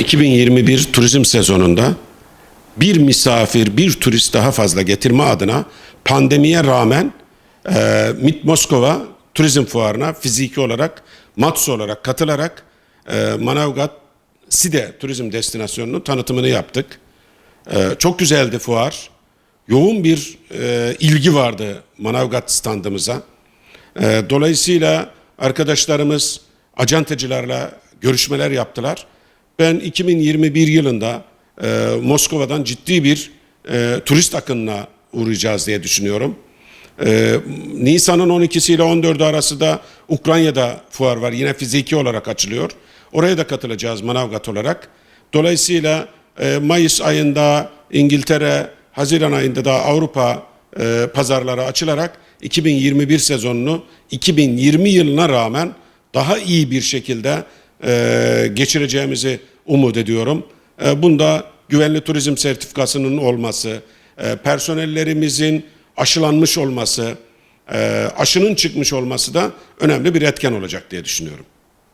2021 turizm sezonunda bir misafir, bir turist daha fazla getirme adına pandemiye rağmen e, MİT Moskova Turizm Fuarı'na fiziki olarak, matsu olarak katılarak e, Manavgat Side Turizm Destinasyonu'nun tanıtımını yaptık. E, çok güzeldi fuar. Yoğun bir e, ilgi vardı Manavgat standımıza. E, dolayısıyla arkadaşlarımız acentacılarla görüşmeler yaptılar. Ben 2021 yılında e, Moskova'dan ciddi bir e, turist akınına uğrayacağız diye düşünüyorum. E, Nisan'ın 12'si ile 14'ü arası da Ukrayna'da fuar var. Yine fiziki olarak açılıyor. Oraya da katılacağız Manavgat olarak. Dolayısıyla e, Mayıs ayında İngiltere, Haziran ayında da Avrupa e, pazarları açılarak 2021 sezonunu 2020 yılına rağmen daha iyi bir şekilde e, geçireceğimizi umut ediyorum. E, bunda güvenli turizm sertifikasının olması, e, personellerimizin aşılanmış olması, e, aşının çıkmış olması da önemli bir etken olacak diye düşünüyorum.